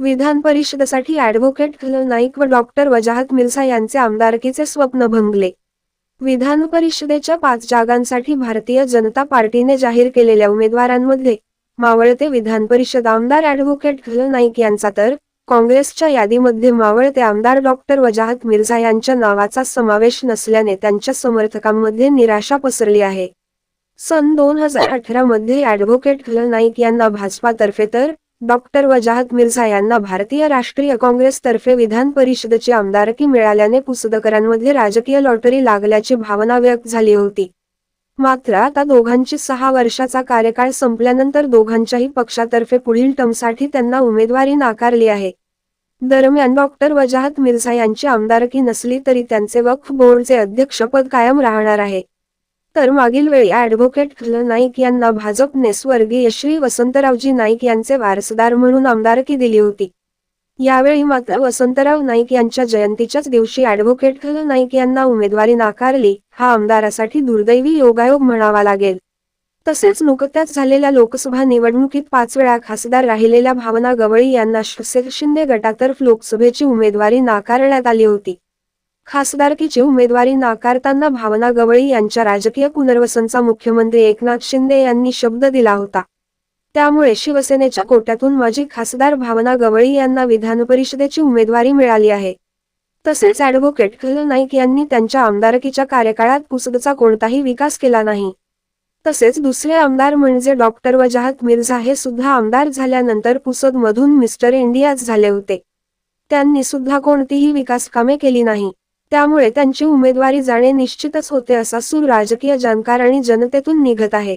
विधान परिषदेसाठी अॅडव्होकेट खलल नाईक व डॉक्टर वजाहत मिर्झा यांचे आमदारकीचे स्वप्न भंगले. विधान परिषदेच्या पाच जागांसाठी भारतीय जनता पार्टीने जाहीर केलेल्या उमेदवारांमध्ये मावळते विधान परिषद आमदार ऍडव्होकेट खलल नाईक यांचा तर काँग्रेसच्या यादीमध्ये मावळते आमदार डॉक्टर वजाहत मिर्झा यांच्या नावाचा समावेश नसल्याने त्यांच्या समर्थकांमध्ये निराशा पसरली आहे. सन दोन हजार अठरा मध्ये ऍडव्होकेट खलल नाईक यांना भाजपातर्फे तर डॉक्टर वजाहत मिर्झा यांना भारतीय राष्ट्रीय काँग्रेसतर्फे विधान परिषदेची आमदारकी मिळाल्याने पुसदकरांमध्ये राजकीय लॉटरी लागल्याची भावना व्यक्त झाली होती. मात्र आता दोघांची सहा वर्षाचा कार्यकाळ संपल्यानंतर दोघांच्याही पक्षातर्फे पुढील टर्मसाठी त्यांना उमेदवारी नाकारली आहे. दरम्यान डॉक्टर वजाहत मिर्झा यांची आमदारकी नसली तरी त्यांचे वक्फ बोर्डचे अध्यक्षपद कायम राहणार आहे. तर मागील वेळी ॲडव्होकेट नाईक यांना भाजपने स्वर्गीय श्री वसंतरावजी नाईक यांचे वारसदार म्हणून आमदारकी दिली होती. यावेळी मात्र वसंतराव नाईक यांच्या जयंतीच्याच दिवशी ॲडव्होकेट नाईक यांना उमेदवारी नाकारली हा आमदारासाठी दुर्दैवी योगायोग म्हणावा लागेल. तसेच नुकत्याच झालेल्या लोकसभा निवडणुकीत पाच वेळा खासदार राहिलेल्या भावना गवळी यांना शिवसेना शिंदे गटातर्फ लोकसभेची उमेदवारी नाकारण्यात आली होती. खासदारकीची उमेदवारी नाकारताना भावना गवळी यांच्या राजकीय पुनर्वसनचा मुख्यमंत्री एकनाथ शिंदे यांनी शब्द दिला होता. त्यामुळे शिवसेनेच्या कोट्यातून माजी खासदार भावना गवळी यांना विधान परिषदेची उमेदवारी मिळाली आहे. तसेच ॲडव्होकेट खल नाईक यांनी त्यांच्या आमदारकीच्या कार्यकाळात पुसदचा कोणताही विकास केला नाही. तसेच दुसरे आमदार म्हणजे डॉक्टर वजाहत मिर्झा हे सुद्धा आमदार झाल्यानंतर पुसद मधून मिस्टर इंडियाच झाले होते. त्यांनी सुद्धा कोणतीही विकास कामे केली नाही. त्यामुळे त्यांची उमेदवारी जाणे निश्चितच होते असा सूर राजकीय जाणकार आणि जनतेतून निघत आहे.